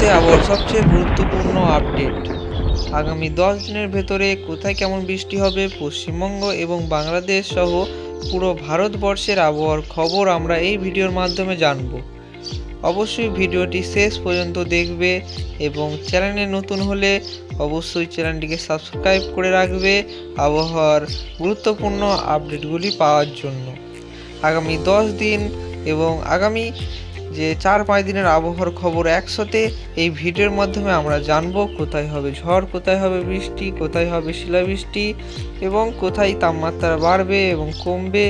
মুহূর্তে আবহাওয়ার সবচেয়ে গুরুত্বপূর্ণ আপডেট। আগামী দশ দিনের ভেতরে কোথায় কেমন বৃষ্টি হবে, পশ্চিমবঙ্গ এবং বাংলাদেশ সহ পুরো ভারতবর্ষের আবহাওয়ার খবর আমরা এই ভিডিওর মাধ্যমে জানব। অবশ্যই ভিডিওটি শেষ পর্যন্ত দেখবে এবং চ্যানেলে নতুন হলে অবশ্যই চ্যানেলটিকে সাবস্ক্রাইব করে রাখবে আবহাওয়ার গুরুত্বপূর্ণ আপডেটগুলি পাওয়ার জন্য। আগামী দশ দিন এবং আগামী যে চার পাঁচ দিনের আবহাওয়ার খবর একসাথে এই ভিডিওর মাধ্যমে আমরা জানব কোথায় হবে ঝড়, কোথায় হবে বৃষ্টি, কোথায় হবে শিলাবৃষ্টি এবং কোথায় তাপমাত্রা বাড়বে এবং কমবে,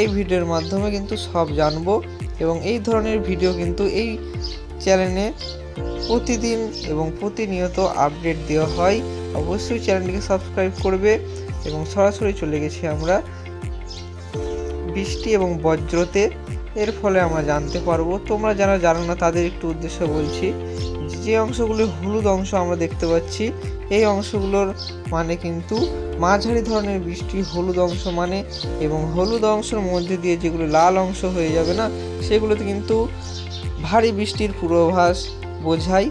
এই ভিডিওর মাধ্যমে কিন্তু সব জানব এবং এই ধরনের ভিডিও কিন্তু এই চ্যানেলে প্রতিদিন এবং প্রতিনিয়ত আপডেট দেওয়া হয়। অবশ্যই চ্যানেলটিকে সাবস্ক্রাইব করবে এবং সরাসরি চলে গেছি আমরা বৃষ্টি এবং বজ্রতে। এর ফলে আমরা জানতে পারব। তোমরা যারা জানো না, তাদের একটু উদ্দেশ্য বলছি। যে অংশগুলি হলুদ অংশ আমরা দেখতে পাচ্ছি, এই অংশগুলোর মানে কিন্তু মাঝারি ধরনের বৃষ্টি হলুদ অংশ মানে এবং হলুদ অংশের মধ্যে দিয়ে যেগুলো লাল অংশ হয়ে যাবে না, সেগুলোতে কিন্তু ভারী বৃষ্টির পূর্বাভাস বোঝায়।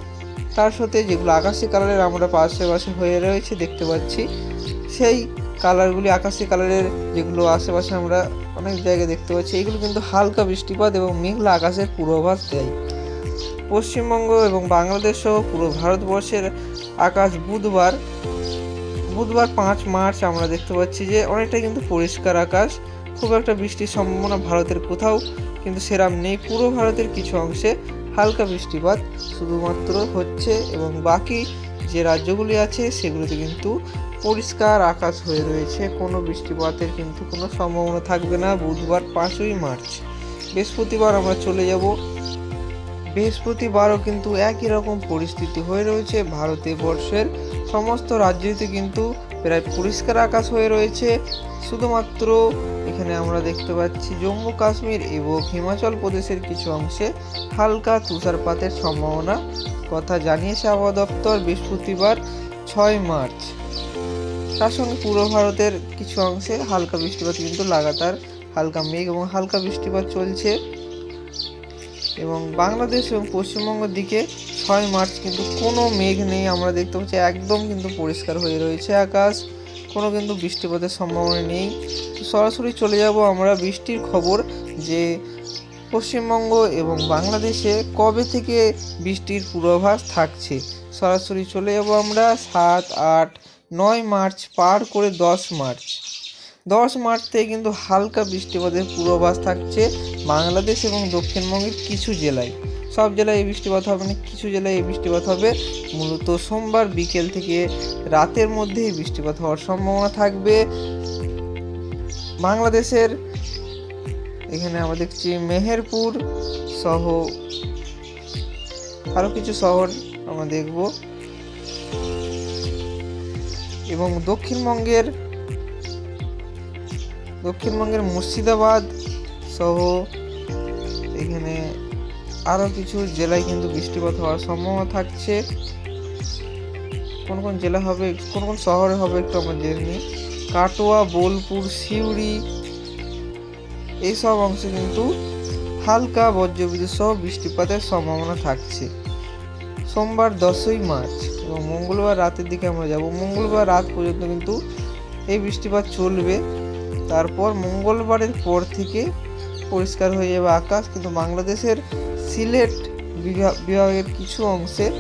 তার সাথে যেগুলো আকাশি কালারের আমরা পাশে পাশে হয়ে রয়েছে দেখতে পাচ্ছি, সেই কালারগুলি, আকাশি কালারের যেগুলো আশেপাশে আমরা অনেক জায়গায় দেখতে পাচ্ছি, এগুলো কিন্তু হালকা বৃষ্টিপাত এবং মেঘলা আকাশের পূর্বাভাস দেয়। পশ্চিমবঙ্গ এবং বাংলাদেশ সহ পুরো ভারতবর্ষের আকাশ বুধবার বুধবার পাঁচ মার্চ আমরা দেখতে পাচ্ছি যে অনেকটা কিন্তু পরিষ্কার আকাশ, খুব একটা বৃষ্টির সম্ভাবনা ভারতের কোথাও কিন্তু সেরাম নেই, পুরো ভারতের কিছু অংশে হালকা বৃষ্টিপাত শুধুমাত্র হচ্ছে এবং বাকি যে রাজ্যগুলি আছে সেগুলোতে কিন্তু পরিষ্কার আকাশ হয়ে রয়েছে, কোনো বৃষ্টিপাতের কিন্তু কোনো সম্ভাবনা থাকবে না। বুধবার পাঁচই মার্চ, বৃহস্পতিবার আমরা চলে যাব। বৃহস্পতিবারও কিন্তু একই রকম পরিস্থিতি হয়ে রয়েছে ভারতে বর্ষের সমস্ত রাজ্যতে কিন্তু প্রায় পরিষ্কার আকাশ হয়ে রয়েছে। শুধুমাত্র এখানে আমরা দেখতে পাচ্ছি জম্মু, কাশ্মীর এবং হিমাচল প্রদেশের কিছু অংশে হালকা তুষারপাতের সম্ভাবনা। কথা জানিয়েছে আবহাওয়া দপ্তর, বৃহস্পতিবার, ছয় মার্চ। তার সঙ্গে পূর্ব ভারতের কিছু অংশে হালকা বৃষ্টিপাত কিন্তু লাগাতার, হালকা মেঘ এবং হালকা বৃষ্টিপাত চলছে। এবং বাংলাদেশ এবং পশ্চিমবঙ্গের দিকে ছয় মার্চ কিন্তু কোনো মেঘ নেই, আমরা দেখতে পাচ্ছি একদম কিন্তু পরিষ্কার হয়ে রয়েছে আকাশ, কোনো কিন্তু বৃষ্টিপাতের সম্ভাবনা নেই। সরাসরি চলে যাব আমরা বৃষ্টির খবর যে পশ্চিমবঙ্গ এবং বাংলাদেশে কবে থেকে বৃষ্টির পূর্বাভাস থাকছে। সরাসরি চলে যাব আমরা সাত আট নয় মার্চ পার করে দশ মার্চ। দশ মার্চ থেকে কিন্তু হালকা বৃষ্টিপাতের পূর্বাভাস থাকছে বাংলাদেশ এবং দক্ষিণবঙ্গের কিছু জেলায়। সব জেলায় এই বৃষ্টিপাত হবে না, কিছু জেলায় এই বৃষ্টিপাত হবে। মূলত সোমবার বিকেল থেকে রাতের মধ্যে এই বৃষ্টিপাত হওয়ার সম্ভাবনা থাকবে। বাংলাদেশের এখানে আমরা দেখছি মেহেরপুর সহ আরও কিছু শহর আমরা দেখব। এবং দক্ষিণবঙ্গের দক্ষিণবঙ্গের মুর্শিদাবাদ সহ এখানে আরও কিছু জেলায় কিন্তু বৃষ্টিপাত হওয়ার সম্ভাবনা থাকছে। কোন কোন জেলা হবে, কোন কোন শহরে হবে একটু আমরা জেনে নিই। কাটোয়া, বোলপুর, সিউড়ি এইসব অংশে কিন্তু হালকা বজ্রবিদ্যুৎ সহ বৃষ্টিপাতের সম্ভাবনা থাকছে। সোমবার দশই মার্চ এবং মঙ্গলবার রাতের দিকে আমরা যাব। মঙ্গলবার রাত পর্যন্ত কিন্তু এই বৃষ্টিপাত চলবে। তারপর মঙ্গলবারের পর থেকে পরিষ্কার হয়ে যাবে আকাশ। কিন্তু বাংলাদেশের সিলেট বিভা- বিভাগের কিছু অংশে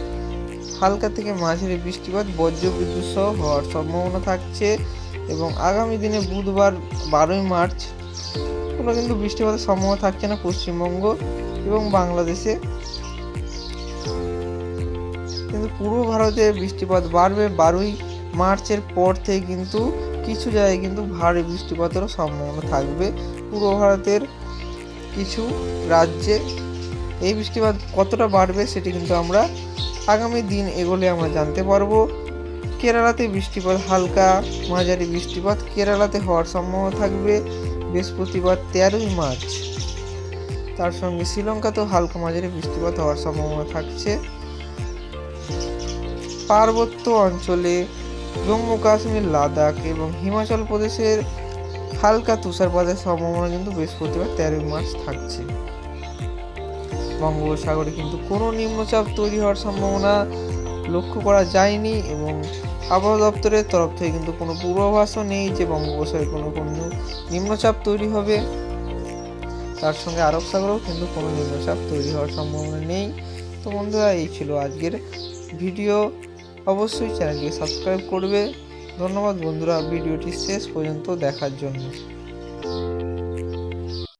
হালকা থেকে মাঝারি বৃষ্টিপাত, বজ্রবিদ্যুৎ সহ হওয়ার সম্ভাবনা থাকছে এবং আগামী দিনে বুধবার বারোই মার্চ কোনো কিন্তু বৃষ্টিপাতের সম্ভাবনা থাকছে না পশ্চিমবঙ্গ এবং বাংলাদেশে। কিন্তু পূর্ব ভারতে বৃষ্টিপাত বাড়বে। বারোই মার্চের পর থেকে কিন্তু কিছু জায়গায় কিন্তু ভারী বৃষ্টিপাতেরও সম্ভাবনা থাকবে। পূর্ব ভারতের কিছু রাজ্যে এই বৃষ্টিপাত কতটা বাড়বে সেটি কিন্তু আমরা আগামী দিন এগোলে আমরা জানতে পারব। কেরালাতে বৃষ্টিপাত হালকা, মাঝারি বৃষ্টিপাত কেরালাতে হওয়ার সম্ভাবনা থাকবে। বৃহস্পতিবার তেরোই মার্চ। তার সঙ্গে শ্রীলঙ্কাতেও হালকা, মাঝারি বৃষ্টিপাত হওয়ার সম্ভাবনা থাকছে। পার্বত্য অঞ্চলে জম্মু কাশ্মীর, লাদাখ এবং হিমাচল প্রদেশের হালকা তুষারপাতের সম্ভাবনা কিন্তু বৃহস্পতিবার তেরোই মার্চ থাকছে। বঙ্গোপসাগরে কিন্তু কোনো নিম্নচাপ তৈরি হওয়ার সম্ভাবনা লক্ষ্য করা যায়নি এবং আবহাওয়া দপ্তরের তরফ থেকে কিন্তু কোনো পূর্বাভাসও নেই যে বঙ্গোপসাগরে কোনো কোনো নিম্নচাপ তৈরি হবে। তার সঙ্গে আরব সাগরেও কিন্তু কোনো নিম্নচাপ তৈরি হওয়ার সম্ভাবনা নেই। তো বন্ধুরা, এই ছিল আজকের ভিডিও। অবশ্যই চ্যানেলটি সাবস্ক্রাইব করবে। ধন্যবাদ বন্ধুরা ভিডিওটি শেষ পর্যন্ত দেখার জন্য।